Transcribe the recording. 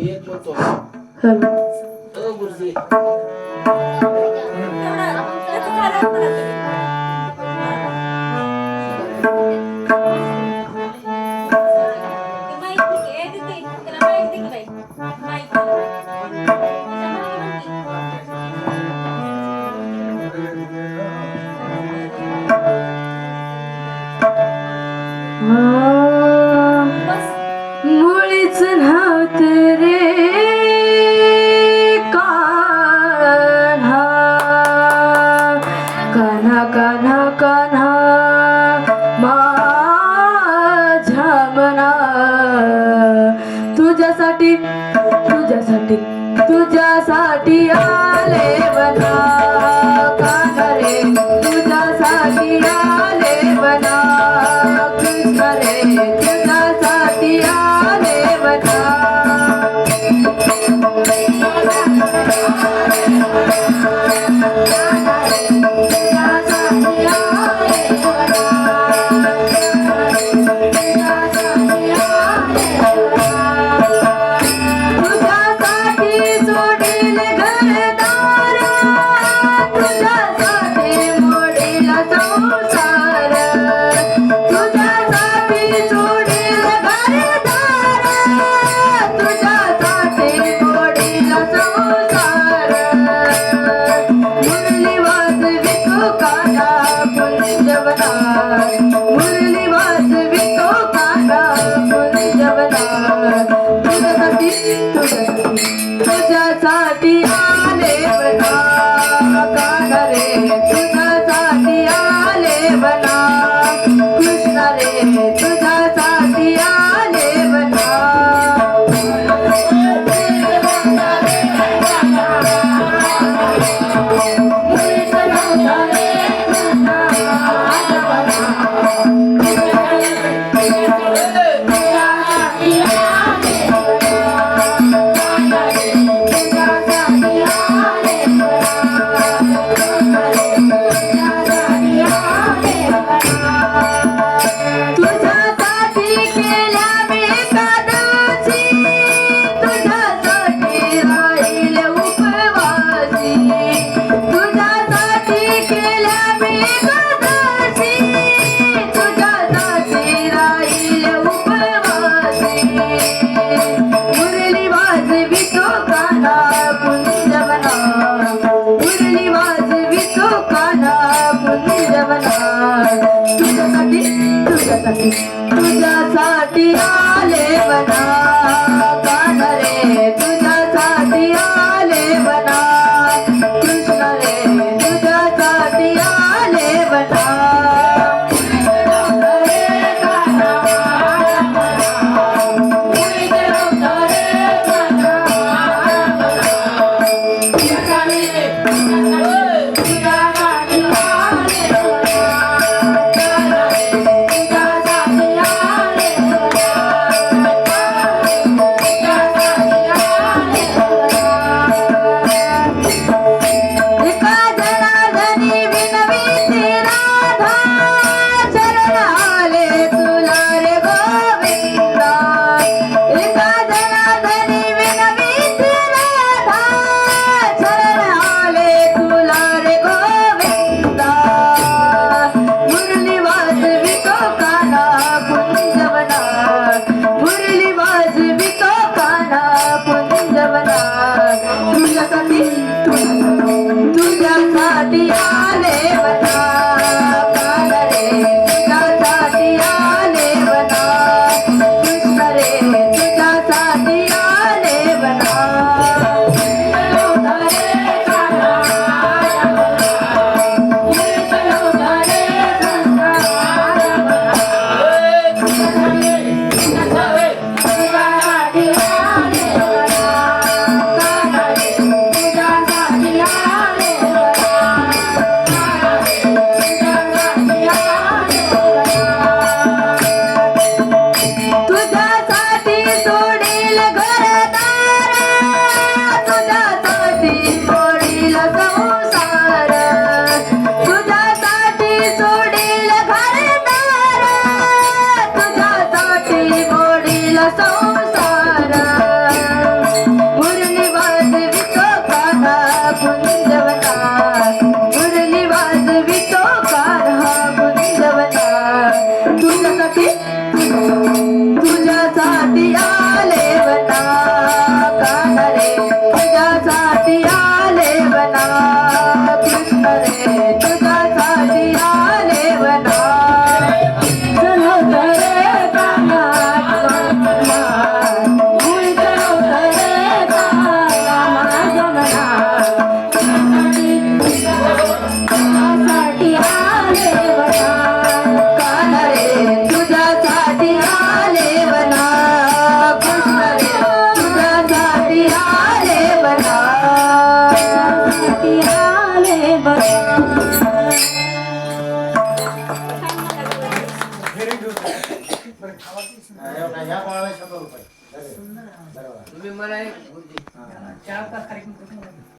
मी एक म्हणतो गुरुजी कान्हा कान्हा कान्हा माझ्या मना. तुझ्यासाठी तुझ्यासाठी तुझ्यासाठी आले मना. कान्हा रे तुझ्यासाठी आले मुरली तुझ्यासाठी. तुझ्यासाठी आले बना. कान रे तुझ्यासाठी आले बना. कृष्ण रे तुझ्यासाठी बना. तुम्ही मला एक